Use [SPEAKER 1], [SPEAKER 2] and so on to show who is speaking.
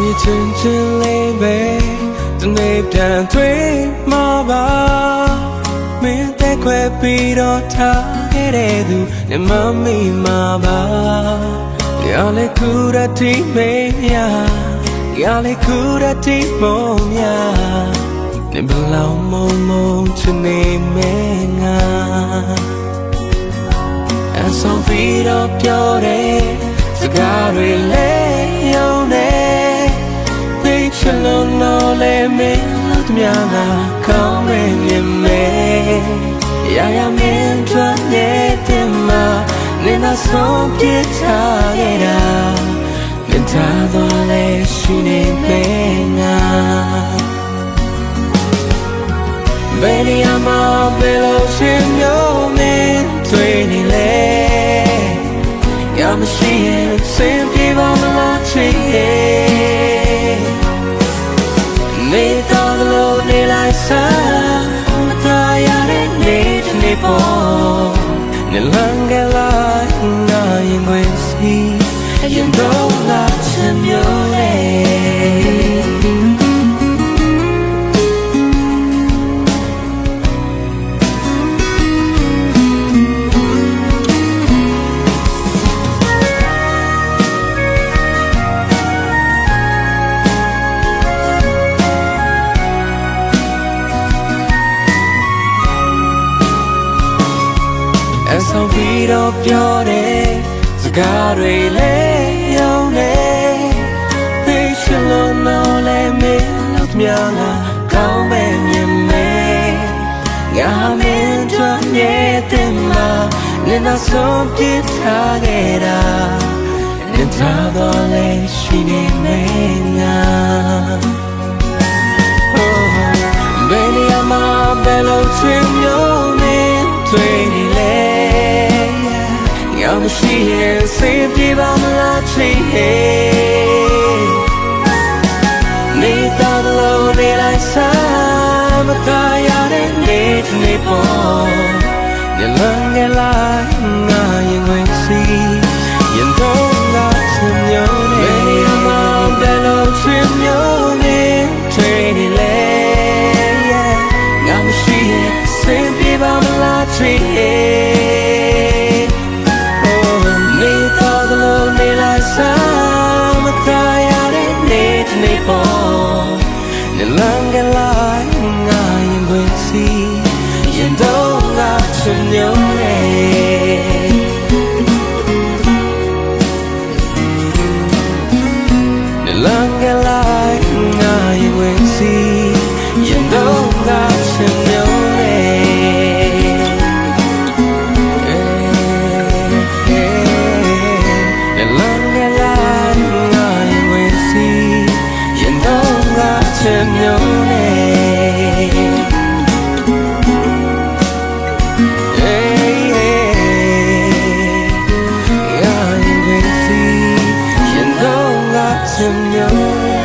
[SPEAKER 1] မြင်ချင်းချင်းလေးပဲဒီနေ့ပြန်တွေ့မှာပါမင်းတဲ့ခွဲပြီးတော့ထားခဲ့တဲ့သူနဲ့မမီမှာပါရလေကူရတိမေယာရလေကူရတိမောမြာနေဘလောင်မုံမုံချနေမေ မင်းတို့များကကောင်းနေမြင်မေရာရာမင်းတို့နေတဲ့မှာနေနာဆုံးပြချခဲ့တာမင်းသားတော့လည်းရှိနေမေငါဘယ်နေရာမှာဘယ်လိုရှင်မျိုးမင်းတွေ့နေလဲရမရှိရင် တစ်နေ့ပေါ်နေလန်းက ဆောင်ပြီးတော့ပြောတယ်စကားတွေလည်းယုံနေသိချင်လို့တော့လည်းမင်းလို့မြာငါကောင်းမဲ့မြင်မေငါမင်းတို့နေတဲ့မှာနေနာဆုံးပြထားခဲ့တာနေသားတော့လည်းရှိနေမေငါ မရှိရင်စိတ်ပြေပါမလားချစ်ရဲ့နေတော့လို့နေလိုက်စားမတော်ရတဲ့နေ့တစ်နေ့ပေါ်ညလန်းငယ်လိုက် လန်းကလိုက်ငါရင်ခွင့်စီရင်တော့ငါချင်မျိုး chẳng nhớ.